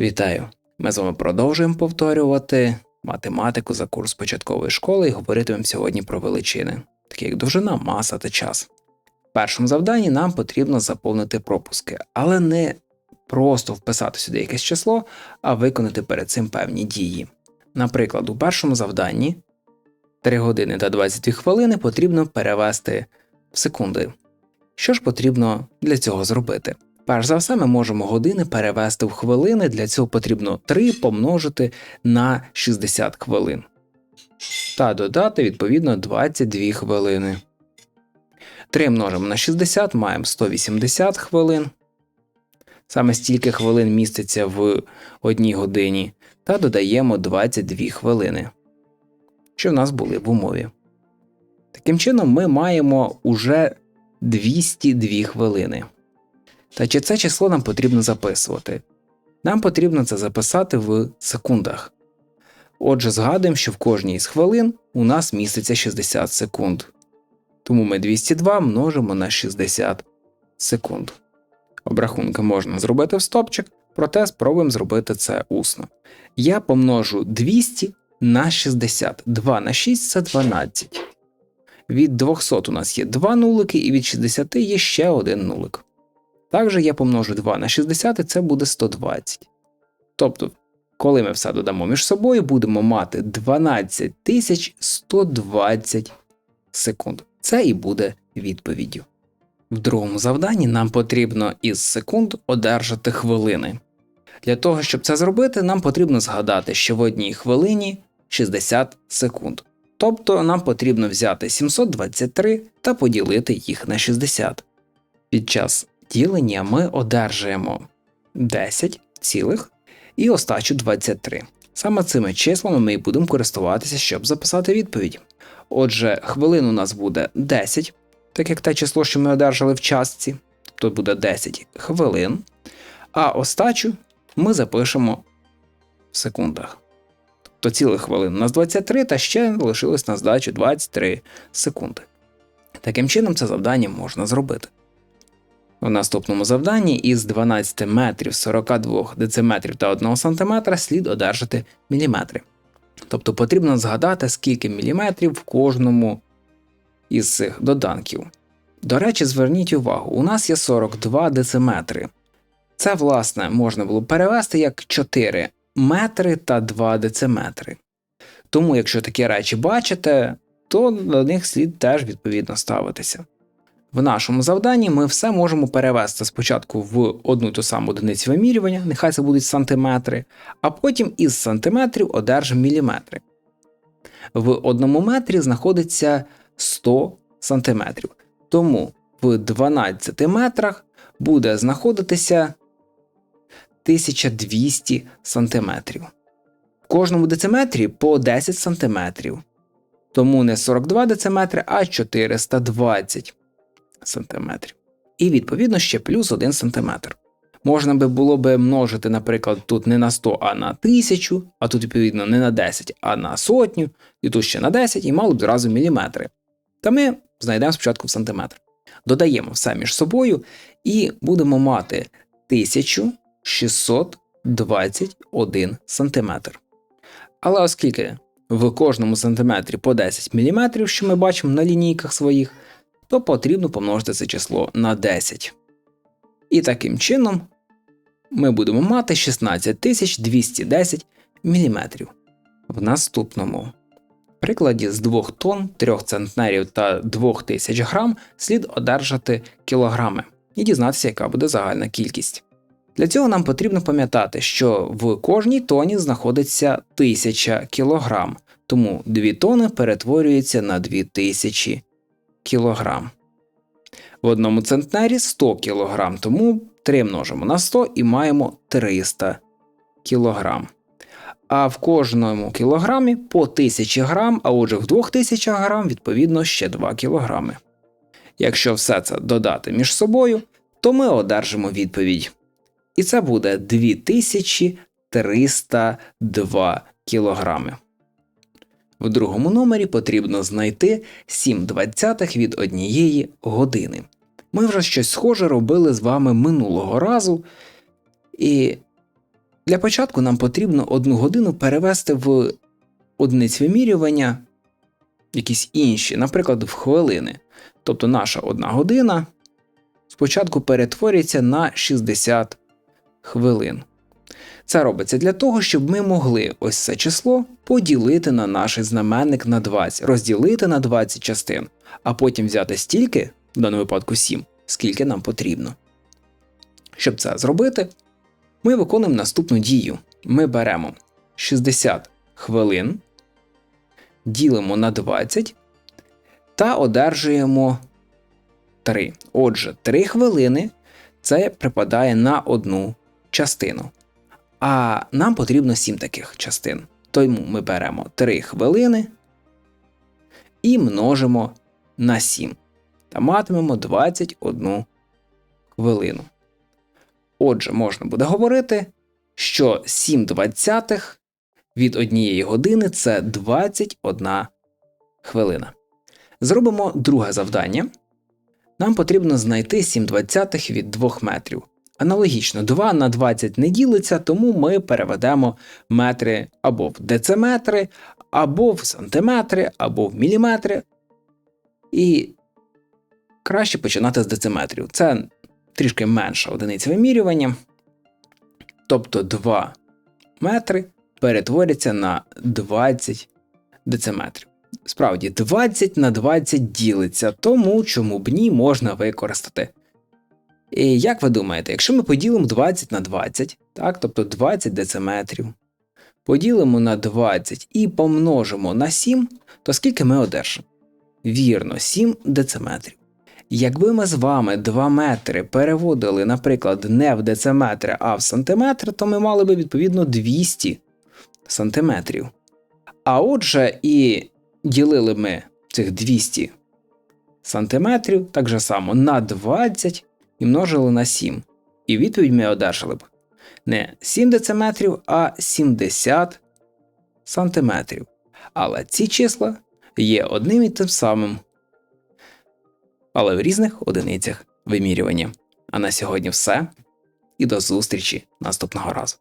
Вітаю! Ми з вами продовжуємо повторювати математику за курс початкової школи і говоритимемо сьогодні про величини, такі як довжина, маса та час. В першому завданні нам потрібно заповнити пропуски, але не просто вписати сюди якесь число, а виконати перед цим певні дії. Наприклад, у першому завданні 3 години та 22 хвилини потрібно перевести в секунди. Що ж потрібно для цього зробити? Перш за все, ми можемо години перевести в хвилини. Для цього потрібно 3 помножити на 60 хвилин. Та додати відповідно 22 хвилини. 3 множимо на 60, маємо 180 хвилин. Саме стільки хвилин міститься в одній годині. Та додаємо 22 хвилини, що в нас були в умові. Таким чином, ми маємо уже 202 хвилини. Та чи це число нам потрібно записувати? Нам потрібно це записати в секундах. Отже, згадуємо, що в кожній з хвилин у нас міститься 60 секунд. Тому ми 202 множимо на 60 секунд. Обрахунки можна зробити в стопчик, проте спробуємо зробити це усно. Я помножу 200 на 60. 2 на 6 це 12. Від 200 у нас є 2 нулики, і від 60 є ще один нулик. Також я помножу 2 на 60 і це буде 120. Тобто, коли ми все додамо між собою, будемо мати 12 120 секунд. Це і буде відповіддю. В другому завданні нам потрібно із секунд одержати хвилини. Для того, щоб це зробити, нам потрібно згадати, що в одній хвилині 60 секунд. Тобто нам потрібно взяти 723 та поділити їх на 60. Під час ділення ми одержуємо 10 цілих і остачу 23. Саме цими числами ми і будемо користуватися, щоб записати відповідь. Отже, хвилин у нас буде 10, так як те число, що ми одержали в частці, тут буде 10 хвилин, а остачу ми запишемо в секундах. Тобто цілих хвилин у нас 23, та ще лишилось на здачу 23 секунди. Таким чином, це завдання можна зробити. У наступному завданні із 12 метрів 42 дециметрів та 1 см слід одержати міліметри. Тобто потрібно згадати, скільки міліметрів в кожному із цих доданків. До речі, зверніть увагу, у нас є 42 дециметри. Це, власне, можна було перевести як 4 метри та 2 дециметри. Тому, якщо такі речі бачите, то до них слід теж відповідно ставитися. В нашому завданні ми все можемо перевести спочатку в одну ту саму одиницю вимірювання, нехай це будуть сантиметри, а потім із сантиметрів одержимо міліметри. В одному метрі знаходиться 100 сантиметрів. Тому в 12 метрах буде знаходитися 1200 сантиметрів. В кожному дециметрі по 10 сантиметрів. Тому не 42 дециметри, а 420 сантиметрів. І відповідно ще плюс 1 см. Можна би було би множити, наприклад, тут не на 100, а на 1000, а тут, відповідно, не на 10, а на сотню, і тут ще на 10, і мало б зразу міліметри. Та ми знайдемо спочатку в сантиметр. Додаємо все між собою і будемо мати 1621 см. Але оскільки в кожному сантиметрі по 10 мм, що ми бачимо на лінійках своїх, то потрібно помножити це число на 10. І таким чином ми будемо мати 16210 мм. В наступному прикладі з 2 тонн, 3 центнерів та 2000 грам слід одержати кілограми і дізнатися, яка буде загальна кількість. Для цього нам потрібно пам'ятати, що в кожній тоні знаходиться 1000 кг, тому 2 тони перетворюються на 2000 кг. В одному центнері 100 кг, тому 3 множимо на 100 і маємо 300 кг. А в кожному кілограмі по 1000 грам, а отже в 2000 грам, відповідно, ще 2 кг. Якщо все це додати між собою, то ми одержимо відповідь. І це буде 2302 кілограми. В другому номері потрібно знайти 7 двадцятих від однієї години. Ми вже щось схоже робили з вами минулого разу, і Для початку нам потрібно одну годину перевести в одиниць вимірювання якісь інші, наприклад, в хвилини. Тобто наша одна година спочатку перетворюється на 60 хвилин. Це робиться для того, щоб ми могли ось це число поділити на наш знаменник на 20, розділити на 20 частин, а потім взяти стільки, в даному випадку 7, скільки нам потрібно. Щоб це зробити, ми виконуємо наступну дію. Ми беремо 60 хвилин, ділимо на 20 та одержуємо 3. Отже, 3 хвилини це припадає на одну частину. А нам потрібно 7 таких частин. Тому ми беремо 3 хвилини і множимо на 7 та матимемо 21 хвилину. Отже, можна буде говорити, що 7 двадцятих від однієї години це 21 хвилина. Зробимо друге завдання. Нам потрібно знайти 7 двадцятих від 2 метрів. Аналогічно, 2 на 20 не ділиться, тому ми переведемо метри або в дециметри, або в сантиметри, або в міліметри. І краще починати з дециметрів. Це трішки менша одиниця вимірювання. Тобто 2 метри перетворяться на 20 дециметрів. Справді, 20 на 20 ділиться, тому чому б ні можна використати. І як ви думаєте, якщо ми поділимо 20 на 20, так, тобто 20 дециметрів, поділимо на 20 і помножимо на 7, то скільки ми одержимо? Вірно, 7 дециметрів. Якби ми з вами 2 метри переводили, наприклад, не в дециметри, а в сантиметри, то ми мали би відповідно 200 сантиметрів. А отже, і ділили ми цих 200 сантиметрів так же само на 20 і множили на 7. І відповідь ми одержали б не 7 дециметрів, а 70 сантиметрів. Але ці числа є одним і тим самим, але в різних одиницях вимірювання. А на сьогодні все. І до зустрічі наступного разу.